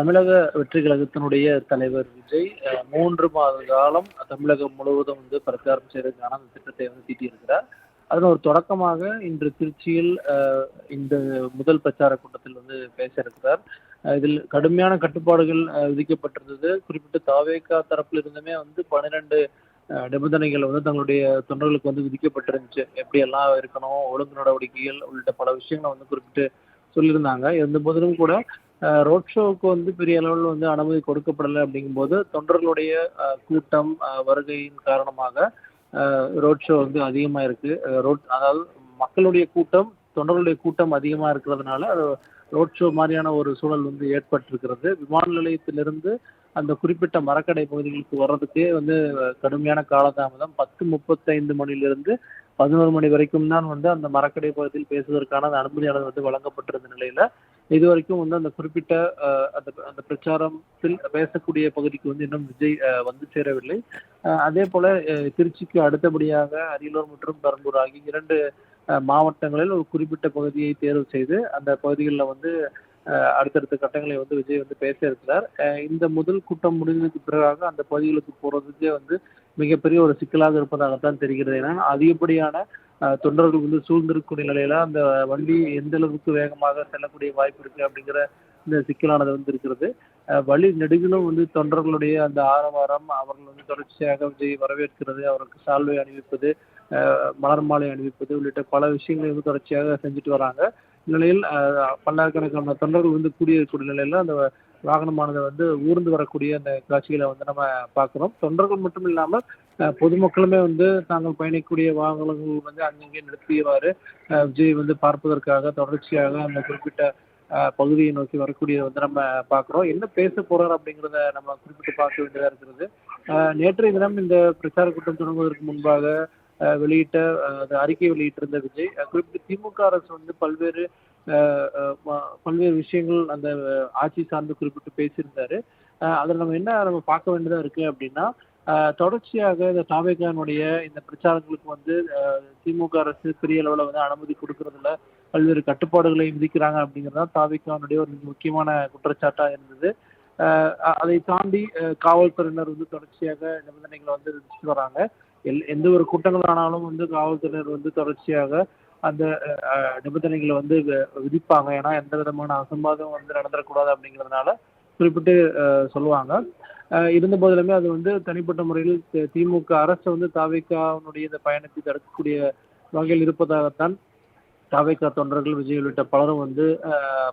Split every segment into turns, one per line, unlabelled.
தமிழக வெற்றி கழகத்தினுடைய தலைவர் விஜய் மூன்று மாத காலம் தமிழகம் முழுவதும் வந்து பிரச்சாரம் செய்வதற்கான அந்த திட்டத்தை வந்து தீட்டியிருக்கிறார். அதில் ஒரு தொடக்கமாக இன்று திருச்சியில் இந்த முதல் பிரச்சார கூட்டத்தில் வந்து பேச இருக்கிறார் இதில் கடுமையான கட்டுப்பாடுகள் விதிக்கப்பட்டிருந்தது. குறிப்பிட்ட தாவேக்கா தரப்பில் இருந்துமே வந்து பன்னிரெண்டு நிபந்தனைகள் வந்து தங்களுடைய தொண்டர்களுக்கு வந்து விதிக்கப்பட்டிருந்துச்சு. எப்படியெல்லாம் இருக்கணும் ஒழுங்கு நடவடிக்கைகள் உள்ளிட்ட பல விஷயங்களை வந்து குறிப்பிட்டு சொல்லியிருந்தாங்க. இருந்த போதிலும் கூட ரோட் ஷோவுக்கு வந்து பெரிய அளவில் வந்து அனுமதி கொடுக்கப்படலை அப்படிங்கும்போது தொண்டர்களுடைய கூட்டம் வருகையின் காரணமாக ரோட் ஷோ வந்து அதிகமாக இருக்கு. ரோட் அதாவது மக்களுடைய கூட்டம் தொண்டர்களுடைய கூட்டம் அதிகமாக இருக்கிறதுனால ரோட் ஷோ மாதிரியான ஒரு சூழல் வந்து ஏற்பட்டிருக்கிறது. விமான நிலையத்திலிருந்து அந்த குறிப்பிட்ட மரக்கடை பகுதிகளுக்கு வர்றதுக்கே வந்து கடுமையான காலதாமதம். பத்து முப்பத்தைந்து மணிலிருந்து பதினோரு மணி வரைக்கும் தான் வந்து அந்த மரக்கடை பகுதியில் பேசுவதற்கான அந்த அனுமதியானது வந்து வழங்கப்பட்டிருந்த நிலையில இது வரைக்கும் வந்து அந்த குறிப்பிட்ட அந்த அந்த பிரச்சாரத்தில் பேசக்கூடிய பகுதிக்கு வந்து இன்னும் விஜய் வந்து சேரவில்லை. அதே போல திருச்சிக்கு அடுத்தபடியாக அரியலூர் மற்றும் பெரம்பூர் ஆகிய இரண்டு மாவட்டங்களில் ஒரு குறிப்பிட்ட பகுதியை தேர்வு செய்து அந்த பகுதிகளில் வந்து அடுத்தடுத்த கட்டங்களை வந்து விஜய் வந்து பேச இருக்கிறார் இந்த முதல் கூட்டம் முடிந்ததுக்கு பிறகாக அந்த பகுதிகளுக்கு போறதுக்கே வந்து மிகப்பெரிய ஒரு சிக்கலாக இருப்பதாகத்தான் தெரிகிறது. ஏன்னா அதிகப்படியான தொண்டர்கள் வந்து சூழ்ந்திருக்கக்கூடிய நிலையில அந்த வண்டி எந்த அளவுக்கு வேகமாக செல்லக்கூடிய வாய்ப்பு இருக்கு அப்படிங்கிற இந்த சிக்கலானது வந்து இருக்கிறது. வழி நெடுகிலும் வந்து தொண்டர்களுடைய அந்த ஆரவாரம் அவர்கள் வந்து தொடர்ச்சியாக விஜய் வரவேற்கிறது அவருக்கு சால்வை அணிவிப்பது மலர் மாலை அணிவிப்பது உள்ளிட்ட பல விஷயங்களை வந்து தொடர்ச்சியாக செஞ்சுட்டு வராங்க. நிலையில் பல்லாயிரக்கணக்கான தொண்டர்கள் வந்து கூடியிருக்கூடிய நிலையில அந்த வாகனமானது வந்து ஊர்ந்து வரக்கூடிய அந்த காட்சிகளை வந்து நம்ம பார்க்குறோம். தொண்டர்கள் மட்டும் இல்லாமல் பொதுமக்களுமே வந்து தாங்கள் பயணிக்கக்கூடிய வாகனங்கள் வந்து அங்கங்கே நிறுத்தியவாறு விஜய் வந்து பார்ப்பதற்காக தொடர்ச்சியாக அந்த குறிப்பிட்ட பகுதியை நோக்கி வரக்கூடியதை வந்து நம்ம பார்க்குறோம். என்ன பேச போறார் அப்படிங்கிறத நம்ம குறிப்பிட்டு பார்க்க வேண்டியதாக இருக்கிறது. நேற்றைய தினம் இந்த பிரச்சார கூட்டம் தொடங்குவதற்கு முன்பாக வெளியிட்ட அந்த அறிக்கை வெளியிட்டிருந்த விஜய். குறிப்பிட்டு திமுக அரசு வந்து பல்வேறு பல்வேறு விஷயங்கள் அந்த ஆட்சி சார்ந்து குறிப்பிட்டு பேசியிருந்தாரு. அதில் நம்ம என்ன நம்ம பார்க்க வேண்டியதா இருக்கு அப்படின்னா தொடர்ச்சியாக இந்த தாவேகானுடைய இந்த பிரச்சாரங்களுக்கு வந்து திமுக அரசு பெரிய அளவில் வந்து அனுமதி கொடுக்கறதுல பல்வேறு கட்டுப்பாடுகளை விதிக்கிறாங்க அப்படிங்கிறது தான் தாவேகானுடைய ஒரு மிக முக்கியமான குற்றச்சாட்டா இருந்தது. அதை தாண்டி காவல்துறையினர் வந்து தொடர்ச்சியாக நிபந்தனைகளை வந்து விதிச்சுட்டு வராங்க. எல் எந்த ஒரு குற்றங்கள் ஆனாலும் வந்து காவல்துறையினர் வந்து தொடர்ச்சியாக அந்த நிபந்தனைகளை வந்து வி- விதிப்பாங்க. ஏன்னா எந்த விதமான அசம்பாதம் வந்து நடந்துடக்கூடாது அப்படிங்கிறதுனால குறிப்பிட்டு சொல்லுவாங்க. அஹ், இருந்த போதிலுமே அது வந்து தனிப்பட்ட முறையில் திமுக அரசு வந்து தாவேக்காவுடைய இந்த பயணத்தை தடுக்கக்கூடிய வகையில் இருப்பதாகத்தான் தாவேக்கா தொண்டர்கள் விஜய் உள்ளிட்ட பலரும் வந்து அஹ்,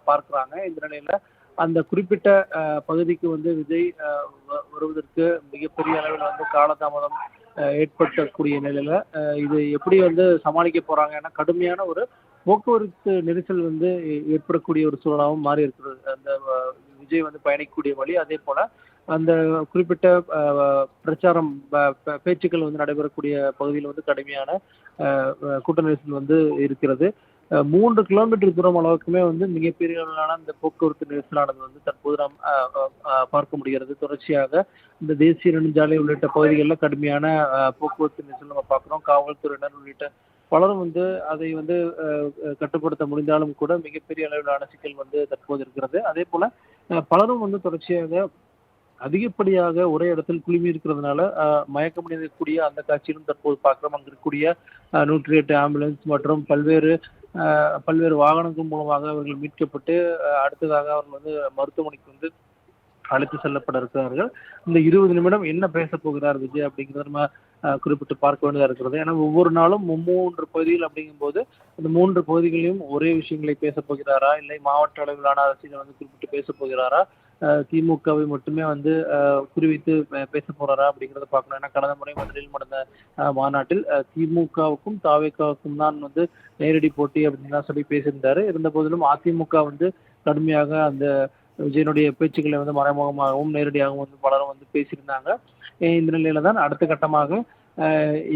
இந்த நிலையில அந்த குறிப்பிட்ட அஹ், பகுதிக்கு வந்து விஜய் அஹ், வ- வருவதற்கு மிகப்பெரிய அளவில் வந்து காலதாமதம் ஏற்பட்டக்கூடிய நிலையில இது எப்படி வந்து சமாளிக்க போறாங்க ஏன்னா கடுமையான ஒரு போக்குவரத்து நெரிசல் வந்து ஏ- ஏற்படக்கூடிய ஒரு சூழலாகவும் மாறி இருக்கிறது அந்த விஜய் வந்து பயணிக்கக்கூடிய வழி அதே போல அந்த குறிப்பிட்ட பிரச்சாரம் ப- பேச்சுக்கள் வந்து நடைபெறக்கூடிய பகுதியில் வந்து கடுமையான கூட்ட நெரிசல் வந்து இருக்கிறது. மூன்று கிலோமீட்டர் தூரம் அளவுக்குமே வந்து மிகப்பெரிய அளவிலான இந்த போக்குவரத்து நெரிசலானது வந்து தற்போது நாம் பார்க்க முடிகிறது. தொடர்ச்சியாக இந்த தேசிய நெடுஞ்சாலை உள்ளிட்ட பகுதிகளில் கடுமையான போக்குவரத்து நெரிசல் நம்ம பார்க்குறோம். காவல்துறையினர் உள்ளிட்ட பலரும் வந்து அதை வந்து அஹ், கட்டுப்படுத்த முடிந்தாலும் கூட மிகப்பெரிய அளவிலான சிக்கல் வந்து தற்போது இருக்கிறது. அதே போல அஹ், பலரும் வந்து தொடர்ச்சியாக அதிகப்படியாக ஒரே இடத்தில் குழுமி இருக்கிறதுனால அஹ், மயக்கமடையக்கூடிய அந்த காட்சியிலும் தற்போது பார்க்கிறோம். அங்கு இருக்கக்கூடிய அஹ், நூற்றி எட்டு ஆம்புலன்ஸ் மற்றும் பல்வேறு பல்வேறு வாகனங்கள் மூலமாக அவர்கள் மீட்கப்பட்டு அடுத்ததாக அவர்கள் வந்து மருத்துவமனைக்கு வந்து அழைத்து செல்லப்பட இருக்கிறார்கள். இந்த இருபது நிமிடம் என்ன பேச போகிறார் விஜய் அப்படிங்கிறத நம்ம குறிப்பிட்டு பார்க்க வேண்டியதாக இருக்கிறது. ஏன்னா ஒவ்வொரு நாளும் மூன்று பகுதிகள் அப்படிங்கும்போது அந்த மூன்று பகுதிகளையும் ஒரே விஷயங்களை பேச போகிறாரா? இல்லை மாவட்ட அளவிலான அரசியல் வந்து குறிப்பிட்டு பேச போகிறாரா? திமுகவை மட்டுமே வந்து குறிவைத்து பேச போறாரா அப்படிங்கிறத பார்க்கணும். ஏன்னா கடந்த முறை மதுரையில் நடந்த மாநாட்டில் திமுகவுக்கும் தாவேக்காவுக்கும் தான் வந்து நேரடி போட்டி அப்படின்னு தான் சொல்லி பேசியிருந்தாரு. இருந்த போதிலும் அதிமுக வந்து கடுமையாக அந்த விஜயனுடைய பேச்சுக்களை வந்து மறைமுகமாகவும் நேரடியாகவும் வந்து பலரும் வந்து பேசியிருந்தாங்க. இந்த நிலையில தான் அடுத்த கட்டமாக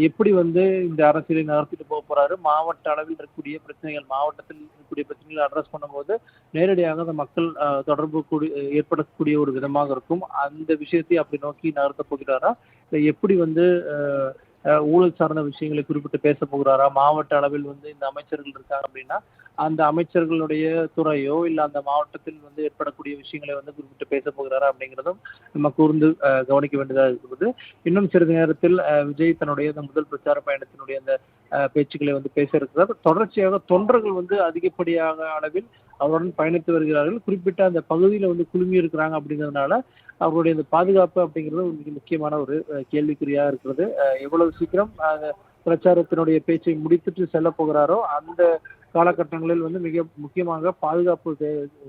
எப்படி வந்து இந்த அரசியலை நகர்த்திட்டு போக போறாரு? மாவட்ட அளவில் இருக்கக்கூடிய பிரச்சனைகள் மாவட்டத்தில் இருக்கக்கூடிய பிரச்சனைகளை அட்ரஸ் பண்ணும்போது நேரடியாக அந்த மக்கள் தொடர்பு கூடி ஏற்படக்கூடிய ஒரு விதமாக இருக்கும். அந்த விஷயத்தை அப்படி நோக்கி நகர்த்த போகிறாரா? எப்படி வந்து ஊழல் சார்ந்த விஷயங்களை குறிப்பிட்டு பேச போகிறாரா? மாவட்ட அளவில் வந்து இந்த அமைச்சர்கள் இருக்காங்க அப்படின்னா அந்த அமைச்சர்களுடைய துறையோ இல்ல அந்த மாவட்டத்தில் வந்து ஏற்படக்கூடிய விஷயங்களை வந்து குறிப்பிட்டு பேச போகிறாரா அப்படிங்கிறதும் நம்ம கூர்ந்து கவனிக்க வேண்டியதாக இருக்கிறது இன்னும் சிறிது நேரத்தில் விஜய் தன்னுடைய அந்த முதல் பிரச்சார பயணத்தினுடைய அந்த பேச்சுக்களை வந்து பேச இருக்கிறார். தொடர்ச்சியாக தொண்டர்கள் வந்து அதிகப்படியாக அளவில் அவருடன் பயணித்து வருகிறார்கள். குறிப்பிட்ட அந்த பகுதியில் வந்து குழுமி இருக்கிறாங்க அப்படிங்கிறதுனால அவருடைய இந்த பாதுகாப்பு அப்படிங்கிறது மிக முக்கியமான ஒரு கேள்விக்குறியாக இருக்கிறது. எவ்வளவு சீக்கிரம் பிரச்சாரத்தினுடைய பேச்சை முடித்துட்டு செல்ல போகிறாரோ அந்த காலகட்டங்களில் வந்து மிக முக்கியமாக பாதுகாப்பு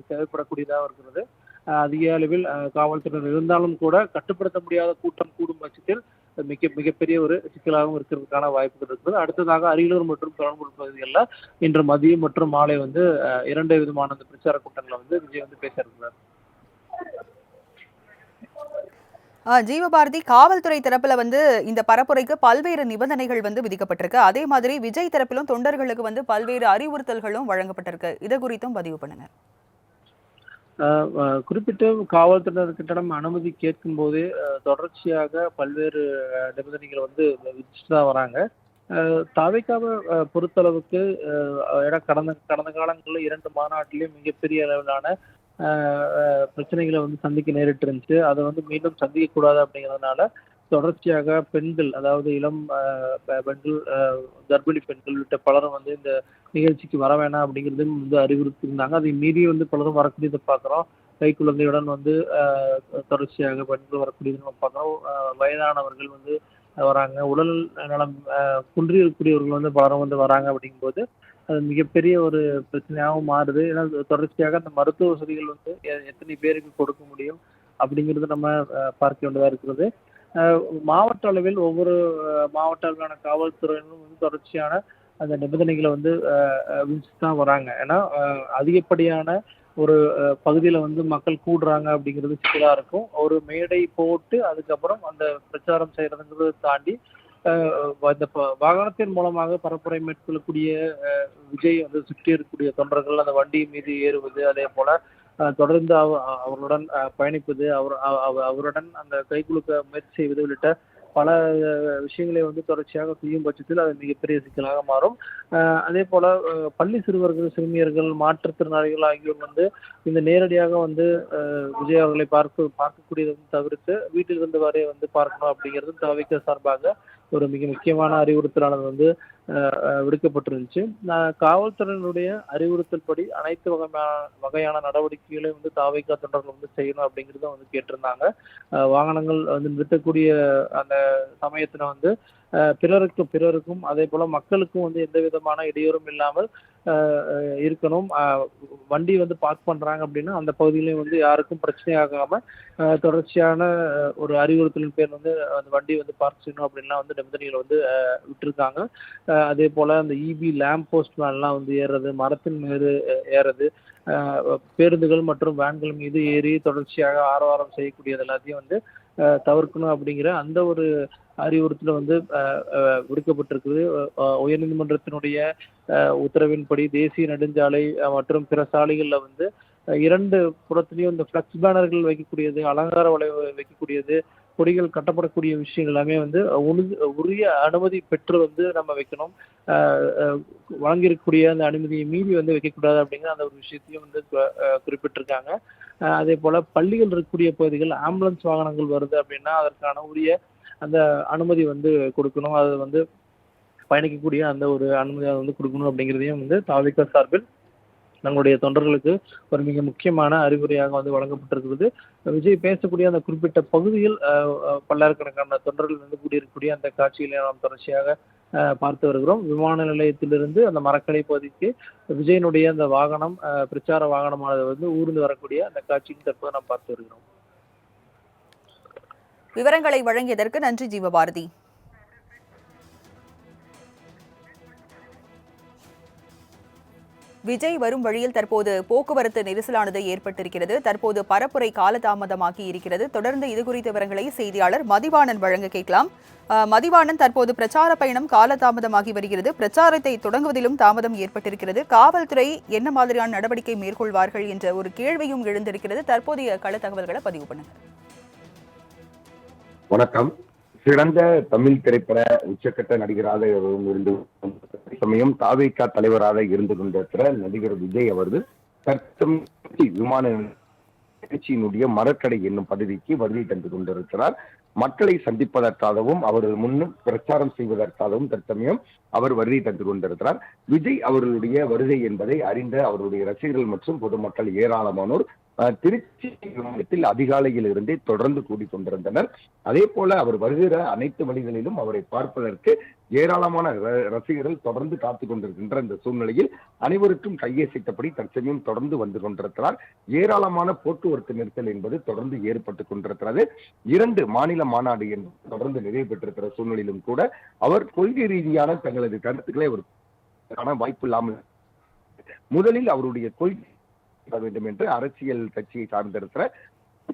தேவைப்படக்கூடியதாக இருக்கிறது. அதிக அளவில் காவல்துறையினர் இருந்தாலும் கூட கட்டுப்படுத்த முடியாத கூட்டம் கூடும் பட்சத்தில் மிக மிகப்பெரிய ஒரு சிக்கலாகவும் இருக்கிறதுக்கான வாய்ப்புகள் இருக்குது அடுத்ததாக அரியலூர் மற்றும் பெரம்பலூர் பகுதிகளில் இன்று மதியம் மற்றும் மாலை வந்து இரண்டு விதமான அந்த பிரச்சார கூட்டங்களை வந்து விஜய் வந்து பேச இருக்கிறார்
ஜீவபாரதி காவல்துறை தரப்புல வந்து இந்த பரப்புரைக்கு பல்வேறு நிபந்தனைகள் வந்து விதிக்கப்பட்டிருக்கு. அதே மாதிரி விஜய் தரப்பிலும் தொண்டர்களுக்கு வந்து பல்வேறு அறிவுறுத்தல்களும் வழங்கப்பட்டிருக்கு. இது குறித்தும் பதிவு பண்ணுங்க.
குறிப்பிட்ட காவல்துறையினர்கிட்ட அனுமதி கேட்கும் போதே தொடர்ச்சியாக பல்வேறு நிபந்தனைகள் நிபந்தனைகளை வந்து விதிச்சுட்டு தான் வராங்க தவைக்காவை பொறுத்தளவுக்கு ஏன்னா கடந்த கடந்த காலங்களில் இரண்டு மாநாட்டிலையும் மிகப்பெரிய அளவிலான பிரச்சனைகளை வந்து சந்திக்க நேரிட்டு இருந்துச்சு அதை வந்து மீண்டும் சந்திக்க கூடாது அப்படிங்கிறதுனால தொடர்ச்சியாக பெண்கள் அதாவது இளம் பெண்கள் கர்ப்பிணி பெண்கள் உள்ளிட்ட பலரும் வந்து இந்த நிகழ்ச்சிக்கு வர வேணாம் அப்படிங்கிறதையும் வந்து அறிவுறுத்தியிருந்தாங்க. அதை மீறி வந்து பலரும் வரக்கூடியதை பார்க்குறோம். கை குழந்தையுடன் வந்து தொடர்ச்சியாக பெண்கள் வரக்கூடியதை நம்ம பார்க்குறோம். வயதானவர்கள் வந்து வராங்க. உடல் நலம் அஹ், குன்றி இருக்கக்கூடியவர்கள் வந்து பலரும் வந்து வராங்க அப்படிங்கும்போது அது மிகப்பெரிய ஒரு பிரச்சனையாகவும் மாறுது. ஏன்னா தொடர்ச்சியாக அந்த மருத்துவ வசதிகள் வந்து எ- எத்தனை பேருக்கு கொடுக்க முடியும் அப்படிங்கிறது நம்ம பார்க்க வேண்டியதாக இருக்கிறது. மாவட்ட அளவில் ஒவ்வொரு மாவட்ட அளவிலான காவல்துறையினரும் வந்து தொடர்ச்சியான அந்த நிபந்தனைகளை வந்து விதிச்சு தான் வராங்க. ஏன்னா அதிகப்படியான ஒரு பகுதியில் வந்து மக்கள் கூடுறாங்க அப்படிங்கிறது சிக்கலாக இருக்கும். ஒரு மேடை போட்டு அதுக்கப்புறம் அந்த பிரச்சாரம் செய்கிறதுங்கிறத தாண்டி இந்த வாகனத்தின் மூலமாக பரப்புரை மேற்கொள்ளக்கூடிய விஜய் வந்து சுற்றி இருக்கக்கூடிய தொண்டர்கள் அந்த வண்டி மீது ஏறுவது அதே போல தொடர்ந்து அவ அவர்களுடன் பயணிப்பது அவர் அவ- அவருடன் அந்த கைகுலுக்க முயற்சி செய்வது உள்ளிட்ட பல விஷயங்களை வந்து தொடர்ச்சியாக செய்யும் பட்சத்தில் அது மிகப்பெரிய சிக்கலாக மாறும். அஹ், அதே போல பள்ளி சிறுவர்கள் சிறுமியர்கள் மாற்றுத்திறனாளிகள் ஆகியோர் வந்து இந்த நேரடியாக வந்து விஜய் அவர்களை பார்க்க பார்க்கக்கூடியதை வந்து தவிர்த்து வீட்டில் வரை வந்து பார்க்கணும் அப்படிங்கிறது தவிக்க சார்பாக ஒரு மிக முக்கியமான அறிவுறுத்தலானது வந்து விடுக்கப்பட்டிருந்துச்சு. நான் காவல்துறையினுடைய அறிவுறுத்தல் படி அனைத்து வகையான வகையான நடவடிக்கைகளையும் வந்து தாவைக்கா தொண்டர்கள் வந்து செய்யணும் அப்படிங்கிறத வந்து கேட்டிருந்தாங்க. வாகனங்கள் வந்து நிறுத்தக்கூடிய அந்த சமயத்துல வந்து பிறருக்கு பிறருக்கும் அதே போல மக்களுக்கும் வந்து எந்த விதமான இடையூறும் இல்லாமல் இருக்கணும். வண்டி வந்து பார்க் பண்றாங்க அப்படின்னா அந்த பகுதியிலையும் வந்து யாருக்கும் பிரச்சனை ஆகாம தொடர்ச்சியான ஒரு அறிவுறுத்தலின் பேர் வந்து அந்த வண்டி வந்து பார்க் செய்யணும் அப்படின்லாம் வந்து நிபந்தனைகள் வந்து விட்டுருக்காங்க. அதே போல அந்த இபி லேம்ப் போஸ்ட் மேலாம் வந்து ஏறுறது மரத்தின் மீது ஏறுறது பேருந்துகள் மற்றும் வேன்கள் மீது ஏறி தொடர்ச்சியாக ஆரவாரம் செய்யக்கூடியது எல்லாத்தையும் வந்து தவிர்க்கணும் அப்படிங்கிற அந்த ஒரு அறிவுறுத்தல வந்து விடுக்கப்பட்டிருக்குது. உயர்நீதிமன்றத்தினுடைய உத்தரவின்படி தேசிய நெடுஞ்சாலை மற்றும் பிற சாலைகளில் வந்து இரண்டு புறத்துலையும் இந்த ஃப்ளக்ஸ் பேனர்கள் வைக்கக்கூடியது அலங்கார வளைவு வைக்கக்கூடியது கொடிகள் கட்டப்படக்கூடிய விஷயங்கள் எல்லாமே வந்து உரிய அனுமதி பெற்று வந்து நம்ம வைக்கணும். வழங்கியிருக்கக்கூடிய அந்த அனுமதியை மீறி வந்து வைக்கக்கூடாது அப்படிங்கிற அந்த ஒரு விஷயத்தையும் வந்து குறிப்பிட்டிருக்காங்க. அதே போல பள்ளிகள் இருக்கக்கூடிய பகுதிகள் ஆம்புலன்ஸ் வாகனங்கள் வருது அப்படின்னா அதற்கான உரிய அந்த அனுமதி வந்து கொடுக்கணும். அது வந்து பயணிக்கக்கூடிய அந்த ஒரு அனுமதி அதை வந்து கொடுக்கணும் அப்படிங்கிறதையும் வந்து தாவிக சார்பில் நம்மளுடைய தொண்டர்களுக்கு ஒரு மிக முக்கியமான அறிவுரையாக வந்து வழங்கப்பட்டிருக்கிறது. விஜய் பேசக்கூடிய அந்த குறிப்பிட்ட பகுதியில் பல்லாயிரக்கணக்கான தொண்டர்கள் வந்து கூடியிருக்கக்கூடிய அந்த காட்சிகளை நாம் தொடர்ச்சியாக பார்த்து வருகிறோம். விமான நிலையத்திலிருந்து அந்த மரக்கடை பகுதிக்கு விஜயனுடைய அந்த வாகனம் பிரச்சார வாகனமானது வந்து ஊர்ந்து வரக்கூடிய அந்த காட்சியும் தற்போது நாம் பார்த்து வருகிறோம்.
விவரங்களை வழங்கியதற்கு நன்றி ஜீவபாரதி. விஜய் வரும் வழியில் தற்போது போக்குவரத்து நெரிசலானது ஏற்பட்டிருக்கிறது. தற்போது பரப்புரை காலதாமதமாகி இருக்கிறது. தொடர்ந்து இது குறித்த விவரங்களை செய்தியாளர் மதிவாணன் வழங்க கேட்கலாம். மதிவாணன் தற்போது பிரச்சார பயணம் காலதாமதமாகி வருகிறது. பிரச்சாரத்தை தொடங்குவதிலும் தாமதம் ஏற்பட்டிருக்கிறது. காவல்துறை என்ன மாதிரியான நடவடிக்கை மேற்கொள்வார்கள் என்ற ஒரு கேள்வியும் எழுந்திருக்கிறது. தற்போதைய கள தகவல்களை பதிவு பண்ணுங்க
வணக்கம். சிறந்த தமிழ் திரைப்பட உச்சக்கட்ட நடிகராக இருந்து சமயம் தாவேக்கா தலைவராக இருந்து கொண்டிருக்கிற நடிகர் விஜய் அவர்கள் தற்கம் விமான நிகழ்ச்சியினுடைய மரக்கடை என்னும் பதவிக்கு வருகை தந்து கொண்டிருக்கிறார். மக்களை சந்திப்பதற்காகவும் அவர்கள் முன்னும் பிரச்சாரம் செய்வதற்காகவும் தற்சமயம் அவர் வருகை தந்து கொண்டிருக்கிறார். விஜய் அவர்களுடைய வருகை என்பதை அறிந்த அவருடைய ரசிகர்கள் மற்றும் பொதுமக்கள் ஏராளமானோர் திருச்சி விமானத்தில் அதிகாலையில் இருந்தே தொடர்ந்து கூடிக்கொண்டிருந்தனர். அதே போல அவர் வருகிற அனைத்து வழிகளிலும் அவரை பார்ப்பதற்கு ஏராளமான ர- ரசிகர்கள் தொடர்ந்து காத்துக் கொண்டிருக்கின்ற இந்த சூழ்நிலையில் அனைவருக்கும் கையசைத்தபடி தற்சமயம் தொடர்ந்து வந்து கொண்டிருக்கிறார். ஏராளமான போக்குவரத்து நெரிசல் என்பது தொடர்ந்து ஏற்பட்டுக் கொண்டிருக்கிறது. இரண்டு மாநில மாநாடு என்பது தொடர்ந்து நிறைவு பெற்றிருக்கிற சூழ்நிலையிலும் கூட அவர் கொள்கை ரீதியான தங்களது கருத்துக்களை அவர் காண வாய்ப்பு இல்லாமல் முதலில் அவருடைய கொள்கை வேண்டும் என்று அரசியல் கட்சியை சார்ந்திருக்கிற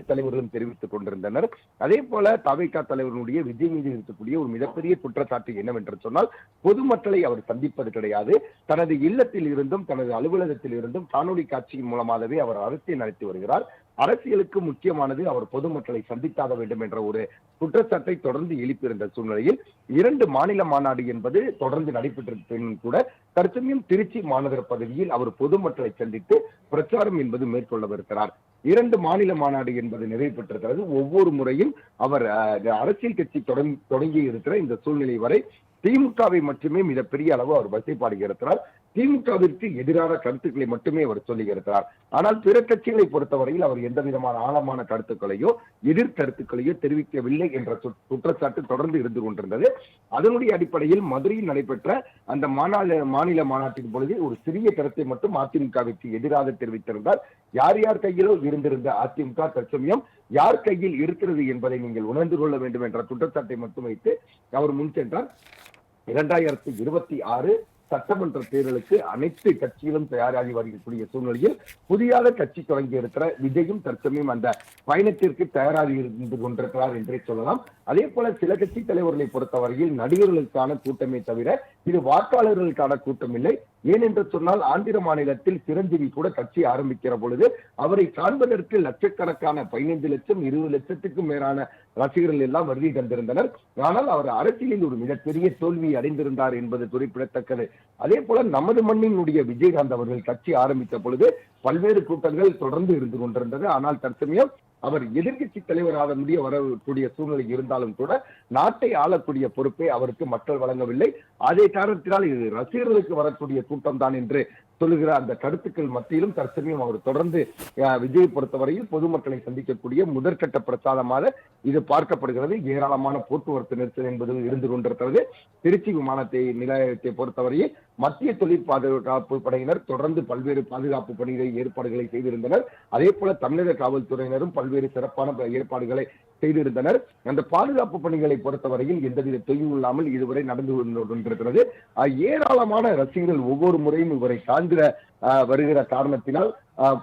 தலைவர்களும் தெரிவித்துக் கொண்டிருந்தனர். அதே போல தவிக தலைவர்களுடைய விஜய் மீது இருக்கக்கூடிய ஒரு மிகப்பெரிய குற்றச்சாட்டு என்னவென்று சொன்னால் பொதுமக்களை அவர் சந்திப்பது கிடையாது. தனது இல்லத்தில் இருந்தும் தனது அலுவலகத்தில் இருந்தும் காணொலி காட்சியின் மூலமாகவே அவர் அரசியல் நடத்தி வருகிறார். அரசியலுக்கு முக்கியமானது அவர் பொதுமக்களை சந்தித்தாக வேண்டும் என்ற ஒரு குற்றச்சாட்டை தொடர்ந்து எழுப்பியிருந்த சூழ்நிலையில் இரண்டு மாநில மாநாடு என்பது தொடர்ந்து நடைபெற்றிருப்பினும் கூட தற்சமயம் திருச்சி மாநகர பகுதியில் அவர் பொதுமக்களை சந்தித்து பிரச்சாரம் என்பது மேற்கொள்ளவிருக்கிறார். இரண்டு மாநில மாநாடு என்பது நிறைவு பெற்றிருக்கிறது. ஒவ்வொரு முறையும் அவர் அரசியல் கட்சி தொடங்கி தொடங்கி இருக்கிற இந்த சூழ்நிலை வரை திமுகவை மட்டுமே மிகப்பெரிய அளவு அவர் வசைப்பாடி இருக்கிறார் திமுகவிற்கு எதிரான கருத்துக்களை மட்டுமே அவர் சொல்லியிருக்கிறார். ஆனால் பிற கட்சிகளை பொறுத்தவரையில் அவர் எந்த விதமான ஆழமான கருத்துக்களையோ எதிர் கருத்துக்களையோ தெரிவிக்கவில்லை என்ற குற்றச்சாட்டு தொடர்ந்து இருந்து கொண்டிருந்தது. அதனுடைய அடிப்படையில் மதுரையில் நடைபெற்ற அந்த மாநாடு மாநில மாநாட்டின் பொழுது ஒரு சிறிய கருத்தை மட்டும் அதிமுகவிற்கு எதிராக தெரிவித்திருந்தார் யார் யார் கையிலோ இருந்திருந்த அதிமுக தற்சமயம் யார் கையில் இருக்கிறது என்பதை நீங்கள் உணர்ந்து கொள்ள வேண்டும் என்ற குற்றச்சாட்டை மட்டும் வைத்து அவர் முன் சென்றார். இரண்டாயிரத்தி இருபத்தி ஆறு சட்டமன்ற தேர்தலுக்கு அனைத்து கட்சிகளும் தயாராகி வருகக்கூடிய சூழ்நிலையில் புதியாக கட்சி தொடங்கி இருக்கிற விஜயும் தற்சமயம் அந்த பயணத்திற்கு தயாராகி இருந்து கொண்டிருக்கிறார் என்றே சொல்லலாம். அதே போல சில கட்சி தலைவர்களை பொறுத்தவரையில் நடிகர்களுக்கான கூட்டமே தவிர இது வாக்காளர்களுக்கான கூட்டம் இல்லை. ஏனென்று சொன்னால் ஆந்திர மாநிலத்தில் சிரஞ்சீவி கூட கட்சி ஆரம்பிக்கிற பொழுது அவரை காண்பதற்கு லட்சக்கணக்கான பதினைந்து லட்சம் இருபது லட்சத்துக்கும் மேலான ரசிகர்கள் எல்லாம் வருகை தந்திருந்தனர். ஆனால் அவர் அரசியலில் ஒரு மிகப்பெரிய தோல்வி அடைந்திருந்தார் என்பது குறிப்பிடத்தக்கது. அதே போல நமது மண்ணினுடைய விஜயகாந்த் அவர்கள் கட்சி ஆரம்பித்த பொழுது பல்வேறு கூட்டங்கள் தொடர்ந்து இருந்து கொண்டிருந்தது. ஆனால் தற்சமயம் அவர் எதிர்க்கட்சி தலைவராக முடிய வரக்கூடிய சூழ்நிலை இருந்தாலும் கூட நாட்டை ஆளக்கூடிய பொறுப்பை அவருக்கு மக்கள் வழங்கவில்லை. அதே காரணத்தினால் இது ரசிகர்களுக்கு வரக்கூடிய கூட்டம் தான் என்று சொல்லுகிற அந்த கருத்துக்கள் மத்தியிலும் தற்சமயம் அவர் தொடர்ந்து விஜய் விஜயை பொறுத்தவரையில் பொதுமக்களை சந்திக்கக்கூடிய முதற்கட்ட பிரச்சாரமாக இது பார்க்கப்படுகிறது. ஏராளமான போக்குவரத்து நெரிசல் என்பது இருந்து கொண்டிருக்கிறது. திருச்சி விமானத்தை நிலையத்தை பொறுத்தவரையில் மத்திய தொழில் பாதுகாப்பு படையினர் தொடர்ந்து பல்வேறு பாதுகாப்பு பணிகளை ஏற்பாடுகளை செய்திருந்தனர். அதே போல தமிழக காவல்துறையினரும் பல்வேறு சிறப்பான ஏற்பாடுகளை செய்திருந்தனர். அந்த பாதுகாப்பு பணிகளை பொறுத்தவரையில் எந்தவித தொய்வும் இல்லாமல் இதுவரை நடந்து கொண்டு- கொண்டிருக்கிறது ஏராளமான ரசிகர்கள் ஒவ்வொரு முறையும் இவரை சார்ந்த வருகிற காரணத்தினால்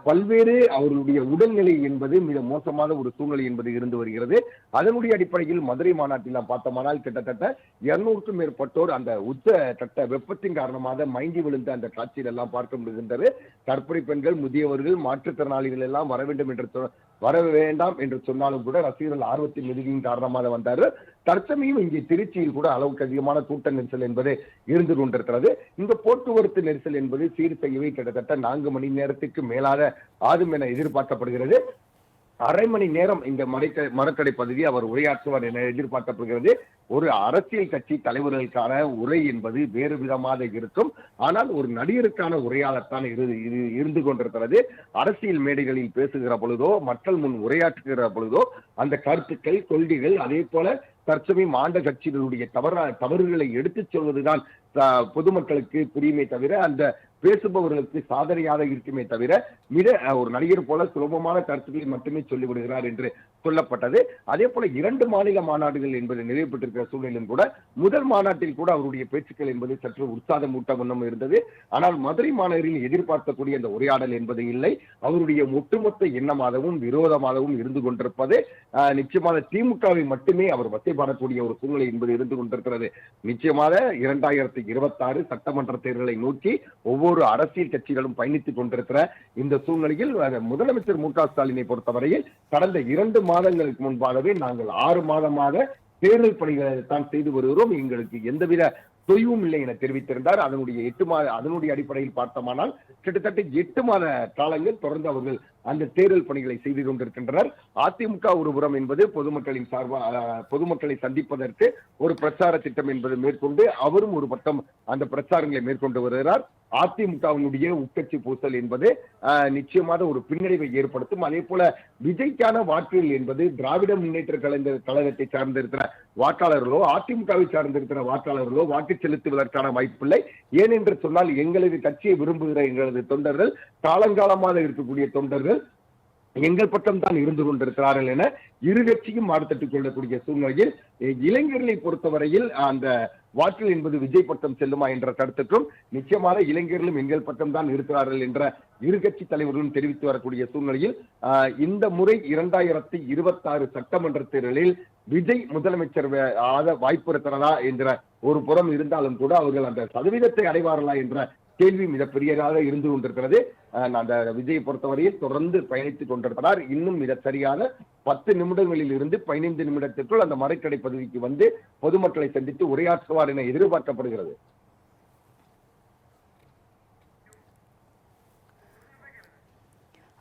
பல்வேறு அவர்களுடைய உடல்நிலை என்பது மிக மோசமான ஒரு சூழ்நிலை என்பது இருந்து வருகிறது. அதனுடைய அடிப்படையில் மதுரை மாநாட்டில் நாம் பார்த்தோமானால் கிட்டத்தட்ட இருநூறுக்கும் மேற்பட்டோர் அந்த உச்ச கட்ட வெப்பத்தின் காரணமாக மயங்கி விழுந்த அந்த காட்சியில் எல்லாம் பார்க்க முடிகின்றது. கற்பனை பெண்கள் முதியவர்கள் மாற்றுத்திறனாளிகள் எல்லாம் வர வேண்டும் என்று வர வேண்டாம் என்று சொன்னாலும் கூட ரசிகர்கள் ஆர்வத்தின் மிகுதியின் காரணமாக வந்தார்கள். தற்சமயம் இங்கே திருச்சியில் கூட அளவுக்கு அதிகமான கூட்ட நெரிசல் என்பது இருந்து கொண்டிருக்கிறது. இந்த போக்குவரத்து நெரிசல் என்பது சீர் செய்யவே கிட்டத்தட்ட நான்கு மணி நேரத்துக்கு மேலாக ஆகும் என எதிர்பார்க்கப்படுகிறது. அரை மணி நேரம் இந்த மறைக்க மரக்கடை பகுதி அவர் உரையாற்றுவார் என எதிர்பார்க்கப்படுகிறது. ஒரு அரசியல் கட்சி தலைவர்களுக்கான உரை என்பது வேறு விதமாக இருக்கும். ஆனால் ஒரு நடிகருக்கான உரையாளர்தான் இரு இரு- இருந்து கொண்டிருக்கிறது. அரசியல் மேடைகளில் பேசுகிற பொழுதோ மக்கள் முன் உரையாற்றுகிற பொழுதோ அந்த கருத்துக்கள் கொள்கைகள் அதே போல தற்சமயம் ஆண்ட கட்சிகளுடைய தவறா தவறுகளை எடுத்துச் சொல்வதுதான் பொதுமக்களுக்கு புரியுமே தவிர அந்த பேசுபவர்களுக்கு சாதனையாக இருக்குமே தவிர மிக ஒரு நடிகர் போல சுலபமான கருத்துக்களை மட்டுமே சொல்லிவிடுகிறார் என்று சொல்லப்பட்டது. அதே போல இரண்டு மாநில மாநாடுகள் என்பது நிறைவு பெற்றிருக்கிற சூழ்நிலையிலும் கூட முதல் மாநாட்டில் கூட அவருடைய பேச்சுக்கள் என்பது சற்று உற்சாகம் ஊட்ட வண்ணம் இருந்தது. ஆனால் மதுரை மாநகரில் எதிர்பார்க்கக்கூடிய அந்த உரையாடல் என்பது இல்லை. அவருடைய ஒட்டுமொத்த எண்ணமாகவும் விரோதமாகவும் இருந்து கொண்டிருப்பது நிச்சயமாக திமுகவை மட்டுமே அவர் வசைபாடக்கூடிய ஒரு சூழ்நிலை என்பது இருந்து கொண்டிருக்கிறது. நிச்சயமாக இரண்டாயிரத்தி இருபத்தி ஆறு சட்டமன்ற தேர்தலை நோக்கி ஒவ்வொரு ஒவ்வொரு அரசியல் கட்சிகளும் பயணித்துக் கொண்டிருக்கிற இந்த சூழ்நிலையில் முதலமைச்சர் மு க ஸ்டாலினை பொறுத்தவரையில் கடந்த இரண்டு மாதங்களுக்கு முன்பாகவே நாங்கள் ஆறு மாதமாக தேர்தல் பணிகளை தான் செய்து வருகிறோம். எங்களுக்கு எந்தவித தொய்வும் இல்லை என தெரிவித்திருந்தார். அதனுடைய எட்டு மாத அதனுடைய அடிப்படையில் பார்த்தோமானால் கிட்டத்தட்ட எட்டு மாத காலங்கள் தொடர்ந்து அவர்கள் அந்த தேர்தல் பணிகளை செய்து கொண்டிருக்கின்றனர். அதிமுக ஒரு புறம் என்பது பொதுமக்களின் சார்பாக பொதுமக்களை சந்திப்பதற்கு ஒரு பிரச்சார திட்டம் என்பது மேற்கொண்டு அவரும் ஒரு பட்டம் அந்த பிரச்சாரங்களை மேற்கொண்டு வருகிறார். அதிமுகவினுடைய உட்கட்சி பூசல் என்பது நிச்சயமாக ஒரு பின்னடைவை ஏற்படுத்தும். அதே போல விஜய்க்கான வாக்குகள் என்பது திராவிட முன்னேற்ற கலைஞர் கழகத்தை சார்ந்திருக்கிற வாக்காளர்களோ அதிமுகவை சார்ந்திருக்கிற வாக்காளர்களோ வாக்கு செலுத்துவதற்கான வாய்ப்பில்லை. ஏனென்று சொன்னால் எங்களது கட்சியை விரும்புகிற எங்களது தொண்டர்கள் காலங்காலமாக இருக்கக்கூடிய தொண்டர்கள் எங்கள் பக்கம் தான் இருந்து கொண்டிருக்கிறார்கள் என இரு கட்சியும் மாறுதட்டிக் கொள்ளக்கூடிய சூழ்நிலையில் இளைஞர்களை பொறுத்தவரையில் அந்த வாக்கில் என்பது விஜய் பட்டம் செல்லுமா என்ற கருத்துக்கும் நிச்சயமாக இளைஞர்களும் எங்கள் பக்கம் தான் இருக்கிறார்கள் என்ற இரு கட்சி தலைவர்களும் தெரிவித்து வரக்கூடிய சூழ்நிலையில் ஆஹ், இந்த முறை இரண்டாயிரத்தி இருபத்தாறு சட்டமன்ற தேர்தலில் விஜய் முதலமைச்சர் ஆக வாய்ப்பு இருக்கிறதா என்ற ஒரு புறம் இருந்தாலும் கூட அவர்கள் அந்த சதவீதத்தை அடைவார்களா என்ற கேள்வி மிகப்பெரியதாக இருந்து கொண்டிருக்கிறது. அந்த விஜயை பொறுத்தவரையில் தொடர்ந்து பயணித்துக் கொண்டிருக்கிறார். இன்னும் மிக சரியான பத்து நிமிடங்களில் இருந்து பதினைந்து நிமிடத்திற்குள் அந்த மறைக்கடை பதவிக்கு வந்து பொதுமக்களை சந்தித்து உரையாற்றுவார் என எதிர்பார்க்கப்படுகிறது.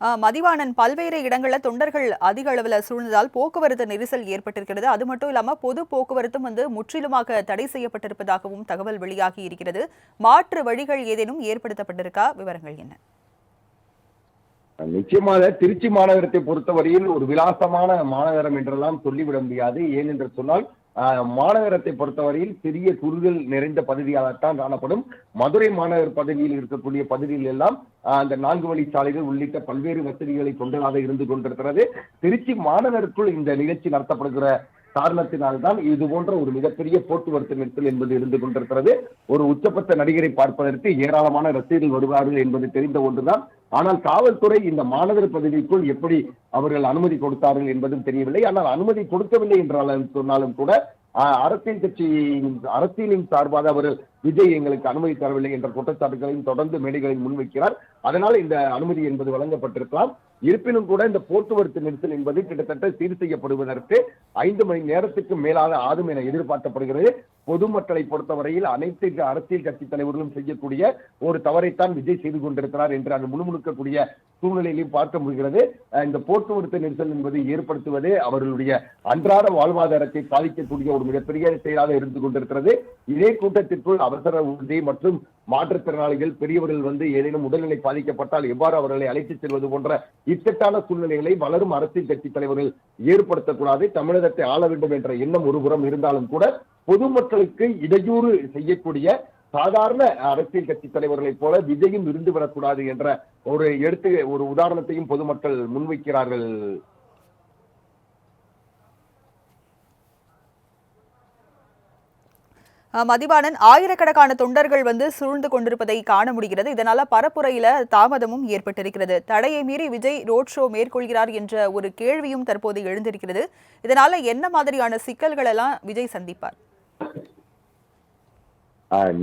மதிவாணன் பல்வேறு இடங்களில் தொண்டர்கள் அதிக அளவில் சூழ்ந்ததால் போக்குவரத்து நெரிசல் ஏற்பட்டிருக்கிறது. அது மட்டும் இல்லாம பொது போக்குவரத்தும் வந்து முற்றிலுமாக தடை செய்யப்பட்டிருப்பதாகவும் தகவல் வெளியாகி இருக்கிறது. மாற்று வழிகள் ஏதேனும் ஏற்படுத்தப்பட்டிருக்கா? விவரங்கள் என்ன?
நிச்சயமாக திருச்சி மாநகரத்தை பொறுத்தவரையில் ஒரு விலாசமான மாநகரம் என்றெல்லாம் சொல்லிவிட முடியாது. ஏனென்று சொன்னால் மாநகரத்தை பொறுத்தவரையில் சிறிய குறுகல் நிறைந்த பகுதியாகத்தான் காணப்படும். மதுரை மாநகர் பகுதியில் இருக்கக்கூடிய பகுதியில் எல்லாம் அந்த நான்கு வழி சாலைகள் உள்ளிட்ட பல்வேறு வசதிகளை கொண்டதாக இருந்து கொண்டிருக்கிறது. திருச்சி மாநகருக்குள் இந்த நிகழ்ச்சி நடத்தப்படுகிற காரணத்தினால்தான் இது போன்ற ஒரு மிகப்பெரிய போக்குவரத்து நெரிசல் என்பது இருந்து கொண்டிருக்கிறது. ஒரு உச்சபட்ச நடிகரை பார்ப்பதற்கு ஏராளமான ரசிகர்கள் வருவார்கள் என்பது தெரிந்த ஒன்றுதான். ஆனால் காவல்துறை இந்த மாநகர பகுதிக்குள் எப்படி அவர்கள் அனுமதி கொடுத்தார்கள் என்பதும் தெரியவில்லை. ஆனால் அனுமதி கொடுக்கவில்லை என்றாலும் சொன்னாலும் கூட அரசியல் கட்சியின் அரசியலின் சார்பாக அவர்கள் விஜய் எங்களுக்கு அனுமதி தரவில்லை என்ற குற்றச்சாட்டுகளையும் தொடர்ந்து மேடைகளில் முன்வைக்கிறார். அதனால் இந்த அனுமதி என்பது வழங்கப்பட்டிருக்கலாம். இருப்பினும் கூட இந்த போக்குவரத்து நெரிசல் என்பது கிட்டத்தட்ட சீர் செய்யப்படுவதற்கு ஐந்து மணி நேரத்துக்கு மேலாக ஆகும் என எதிர்பார்க்கப்படுகிறது. பொதுமக்களை பொறுத்தவரையில் அனைத்து அரசியல் கட்சி தலைவர்களும் செய்யக்கூடிய ஒரு தவறைத்தான் விஜய் செய்து கொண்டிருக்கிறார் என்று அது முணுமுணுக்கக்கூடிய சூழ்நிலையிலையும் பார்க்க முடிகிறது. இந்த போக்குவரத்து நெரிசல் என்பது ஏற்படுத்துவது அவர்களுடைய அன்றாட வாழ்வாதாரத்தை பாதிக்கக்கூடிய ஒரு மிகப்பெரிய செயலாக இருந்து கொண்டிருக்கிறது. இதே கூட்டத்திற்குள் அவசர உறுதி மற்றும் மாற்றுத்திறனாளிகள் பெரியவர்கள் வந்து ஏதேனும் உடல்நிலை பாதிக்கப்பட்டால் எவ்வாறு அவர்களை அழைத்துச் செல்வது போன்ற இக்கட்டான சூழ்நிலைகளை வளரும் அரசியல் கட்சி தலைவர்கள் ஏற்படுத்தக்கூடாது. தமிழகத்தை ஆள வேண்டும் என்ற எண்ணம் ஒருபுறம் இருந்தாலும் கூட பொதுமக்களுக்கு இடையூறு செய்யக்கூடிய சாதாரண அரசியல் கட்சி தலைவர்களைப் போல விஜயும் இருந்து விடக்கூடாது என்ற ஒரு எடுத்து ஒரு உதாரணத்தையும் பொதுமக்கள் முன்வைக்கிறார்கள்.
மதிவாணன் ஆயிரக்கணக்கான தொண்டர்கள் வந்து சூழ்ந்து கொண்டிருப்பதை காண முடிகிறது. இதனால பரப்புரையில தாமதமும் ஏற்பட்டிருக்கிறது. தடையை மீறி விஜய் ரோட் ஷோ மேற்கொள்கிறார் என்ற ஒரு கேள்வியும் தற்போது எழுந்திருக்கிறது. இதனால என்ன மாதிரியான சிக்கல்கள் எல்லாம் விஜய் சந்திப்பார்?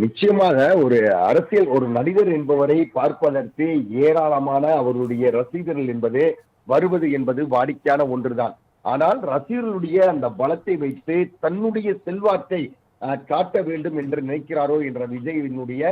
நிச்சயமாக ஒரு அரசியல் ஒரு நடிகர் என்பவரை பார்ப்பதற்கு ஏராளமான அவருடைய ரசிகர்கள் என்பது வருவது என்பது வாடிக்கையான ஒன்றுதான். ஆனால் ரசிகர்களுடைய அந்த பலத்தை வைத்து தன்னுடைய செல்வாக்கை காட்ட வேண்டும் என்று நினைக்கிறாரோ என்ற விஜயினுடைய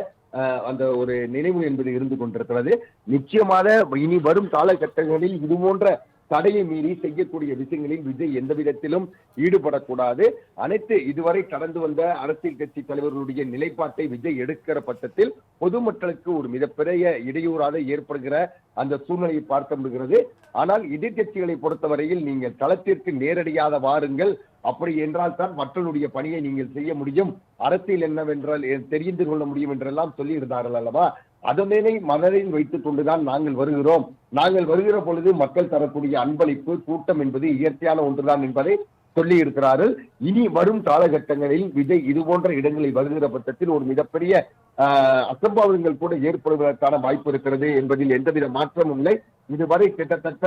அந்த ஒரு நினைவு என்பது இருந்து கொண்டிருக்கிறது. நிச்சயமாக இனி வரும் காலகட்டங்களில் இது போன்ற தடையை மீறி செய்யக்கூடிய விஷயங்களில் விஜய் எந்த விதத்திலும் ஈடுபடக்கூடாது. அனைத்து இதுவரை கடந்து வந்த அரசியல் கட்சி தலைவர்களுடைய நிலைப்பாட்டை விஜய் எடுக்கிற பட்சத்தில் பொதுமக்களுக்கு ஒரு மிகப்பெரிய இடையூறாக ஏற்படுகிற அந்த சூழ்நிலையை பார்க்க முடிகிறது. ஆனால் எதிர்கட்சிகளை பொறுத்தவரையில் நீங்கள் களத்திற்கு நேரடியாக வாருங்கள். அப்படி என்றால் தான் மற்றவருடைய பணியை நீங்கள் செய்ய முடியும். அரசியல் என்னவென்றால் தெரிந்து கொள்ள முடியும் என்றெல்லாம் சொல்லி இருந்தார்கள் அல்லவா? அதனை மனதில் வைத்துக் கொண்டுதான் நாங்கள் வருகிறோம். நாங்கள் வருகிற பொழுது மக்கள் தரக்கூடிய அன்பளிப்பு கூட்டம் என்பது இயற்கையான ஒன்றுதான் என்பதை சொல்லி இருக்கிறார்கள் இனி வரும் காலகட்டங்களில் விஜய் இது போன்ற இடங்களில் வருகிற பட்சத்தில் ஒரு மிகப்பெரிய அசம்பாவிதங்கள் கூட ஏற்படுவதற்கான வாய்ப்பு இருக்கிறது என்பதில் எந்தவித மாற்றமும் இல்லை. இதுவரை கிட்டத்தட்ட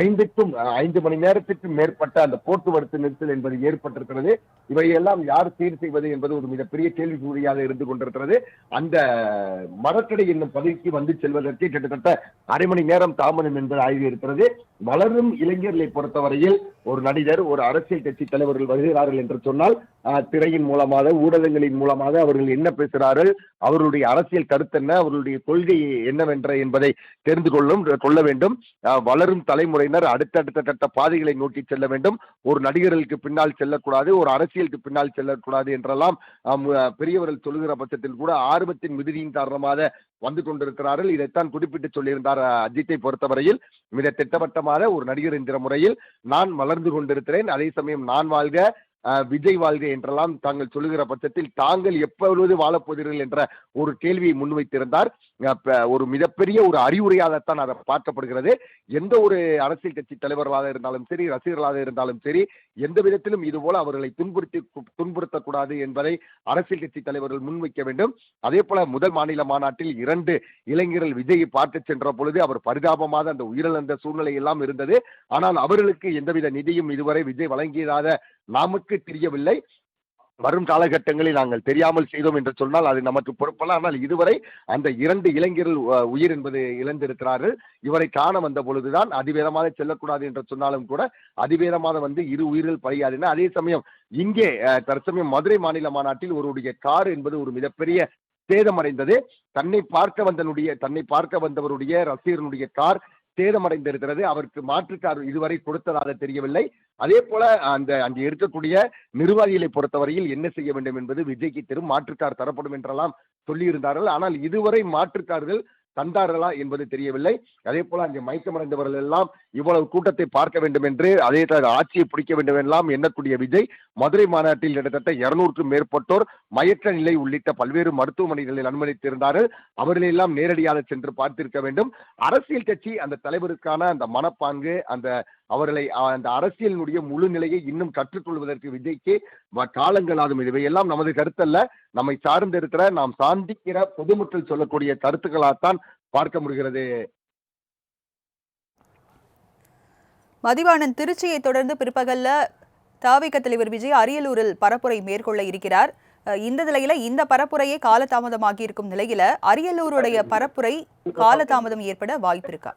ஐந்துக்கும் ஐந்து மணி நேரத்திற்கும் மேற்பட்ட அந்த போக்குவரத்து நெரிசல் என்பது ஏற்பட்டிருக்கிறது. இவையெல்லாம் யார் சீர் செய்வது என்பது ஒரு மிகப்பெரிய கேள்விக்குறியாக இருந்து கொண்டிருக்கிறது. அந்த மரக்கடை என்னும் பகுதிக்கு வந்து செல்வதற்கு கிட்டத்தட்ட அரை மணி நேரம் தாமதம் என்பது ஆய்வு இருக்கிறது. வளரும் இளைஞர்களை பொறுத்தவரையில் ஒரு நடிகர் ஒரு அரசியல் கட்சி தலைவர்கள் வருகிறார்கள் என்று சொன்னால் திரையின் மூலமாக ஊடகங்களின் மூலமாக அவர்கள் என்ன பேசுகிறார்கள் அவர்களுடைய அரசியல் கருத்து என்ன அவர்களுடைய கொள்கை என்னவென்ற என்பதை தெரிந்து கொள்ளும் கொள்ள வேண்டும். வளரும் தலைமுறையினர் அடுத்தடுத்த கட்ட பாதைகளை நோக்கி செல்ல வேண்டும். ஒரு நடிகர்களுக்கு பின்னால் செல்லக்கூடாது ஒரு அரசியலுக்கு பின்னால் செல்லக்கூடாது என்றெல்லாம் பெரியவர்கள் சொல்லுகிற பட்சத்தில் கூட ஆர்வத்தின் மிகுதியின் காரணமாக வந்து கொண்டிருக்கிறார்கள். இதைத்தான் குறிப்பிட்டு சொல்லியிருந்தார் அஜித்தை பொறுத்தவரையில். மிக திட்டவட்டமாக ஒரு நடிகர் என்கிற முறையில் நான் வளர்ந்து கொண்டிருக்கிறேன். அதே சமயம் நான் வாழ்க விஜய் வாழ்க என்றெல்லாம் தாங்கள் சொல்லுகிற பட்சத்தில் தாங்கள் எப்பொழுது வாழப்போகிறீர்கள் என்ற ஒரு கேள்வியை முன்வைத்திருந்தார். ஒரு மிகப்பெரிய ஒரு அறிவுரையாகத்தான் அதை பார்க்கப்படுகிறது. எந்த ஒரு அரசியல் கட்சி தலைவர்களாக இருந்தாலும் சரி ரசிகர்களாக இருந்தாலும் சரி எந்த விதத்திலும் இது போல அவர்களை துன்புறுத்தி துன்புறுத்தக்கூடாது என்பதை அரசியல் கட்சி தலைவர்கள் முன்வைக்க வேண்டும். அதே போல முதல் மாநில மாநாட்டில் இரண்டு இளைஞர்கள் விஜயை பார்த்து சென்ற பொழுது அவர் பரிதாபமாக அந்த உயிரிழந்த சூழ்நிலை எல்லாம் இருந்தது. ஆனால் அவர்களுக்கு எந்தவித நிதியும் இதுவரை விஜய் வழங்கியதாக நமக்கு தெரியவில்லை. வரும் காலகட்டங்களில் நாங்கள் தெரியாமல் செய்தோம் என்று சொன்னால் அது நமக்கு பொறுப்பல்ல. ஆனால் இதுவரை அந்த இரண்டு இளைஞர்கள் உயிர் என்பது இழந்திருக்கிறார்கள். இவரை காண வந்த பொழுதுதான் அதிவேதமாக செல்லக்கூடாது என்று சொன்னாலும் கூட அதிவேதமாக வந்து இரு உயிர்கள் பழியாதுன்னா அதே சமயம் இங்கே தற்சமயம் மதுரை மாநில மாநாட்டில் ஒருவருடைய கார் என்பது ஒரு மிகப்பெரிய சேதமடைந்தது. தன்னை பார்க்க வந்தனுடைய தன்னை பார்க்க வந்தவருடைய ரசிகர்களுடைய கார் சேதமடைந்திருக்கிறது. அவருக்கு மாற்றுக்கார் இதுவரை கொடுத்ததாக தெரியவில்லை. அதே போல அந்த அங்கே இருக்கக்கூடிய நிர்வாகிகளை பொறுத்தவரையில் என்ன செய்ய வேண்டும் என்பது விஜய்க்கு தெரும் மாற்றுக்கார் தரப்படும் என்றெல்லாம் சொல்லியிருந்தார்கள். ஆனால் இதுவரை மாற்றுக்கார்கள் தந்தார்களா என்பது தெரியவில்லை. அதே போல அங்கே மயக்கமடைந்தவர்கள் எல்லாம் இவ்வளவு கூட்டத்தை பார்க்க வேண்டும் என்று அதே ஆட்சியை பிடிக்க வேண்டும் எல்லாம் எண்ணக்கூடிய விஜய் மதுரை மாநாட்டில் கிட்டத்தட்ட இருநூறுக்கும் மேற்பட்டோர் மயக்க நிலை உள்ளிட்ட பல்வேறு மருத்துவமனைகளில் அனுமதித்திருந்தார்கள். அவர்களெல்லாம் நேரடியாக சென்று பார்த்திருக்க வேண்டும். அரசியல் கட்சி அந்த தலைவருக்கான அந்த மனப்பாங்கு அந்த அவர்களை அந்த அரசியலினுடைய முழு நிலையை இன்னும் கற்றுக்கொள்வதற்கு விஜய்க்கு வ- காலங்கள் ஆகும் இவையெல்லாம் நமது கருத்தல்ல. நம்மை சார்ந்திருக்கிற நாம் சாந்திக்கிற பொதுமக்கள் சொல்லக்கூடிய கருத்துக்களாகத்தான் பார்க்க முடிகிறது.
மதிவாணன் திருச்சியை தொடர்ந்து பிற்பகல்ல தாவிக தலைவர் விஜய் அரியலூரில் பரப்புரை மேற்கொள்ள இருக்கிறார். இந்த நிலையில இந்த பரப்புரையே காலதாமதமாகி இருக்கும் நிலையில அரியலூருடைய பரப்புரை காலதாமதம் ஏற்பட வாய்ப்பு இருக்கா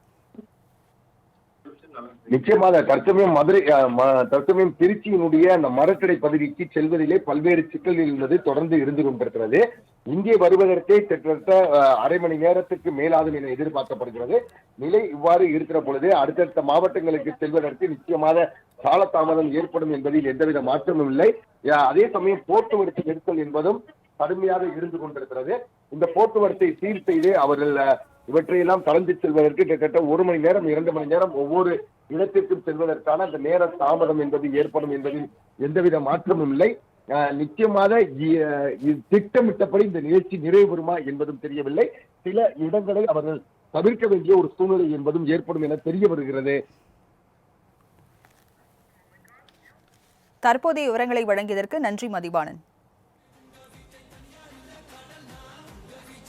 நிச்சயமாக தற்சமயம் மதுரை தற்சமயம் திருச்சியினுடைய அந்த மரக்கடை பகுதிக்கு செல்வதிலே பல்வேறு சிக்கல்கள் உள்ளது தொடர்ந்து இருந்து கொண்டிருக்கிறது. இங்கே வருவதற்கே கிட்டத்தட்ட அரை மணி நேரத்துக்கு மேலாகும் என எதிர்பார்க்கப்படுகிறது. நிலை இவ்வாறு இருக்கிற பொழுது அடுத்தடுத்த மாவட்டங்களுக்கு செல்வதற்கு நிச்சயமாக காலதாமதம் ஏற்படும் என்பதில் எந்தவித மாற்றமும் இல்லை. அதே சமயம் போக்குவரத்து நெரிசல் என்பதும் கடுமையாக இருந்து கொண்டிருக்கிறது. இந்த போக்குவரத்தை சீர் செய்து அவர்கள் இவற்றையெல்லாம் கலந்து செல்வதற்கு கிட்டத்தட்ட ஒரு மணி நேரம் இரண்டு மணி நேரம் ஒவ்வொரு இடத்திற்கும் செல்வதற்கான அந்த நேர தாமதம் என்பது ஏற்படும் என்பதில் எந்தவித மாற்றமும் இல்லை. நிச்சயமாக திட்டமிட்டபடி இந்த நிகழ்ச்சி நிறைவு பெறுமா என்பதும் தெரியவில்லை. சில இடங்களை அவர்கள் தவிர்க்க வேண்டிய ஒரு சூழ்நிலை என்பதும் ஏற்படும் என தெரிய வருகிறது.
தற்போதைய விவரங்களை வழங்கியதற்கு நன்றி மதிவாணன்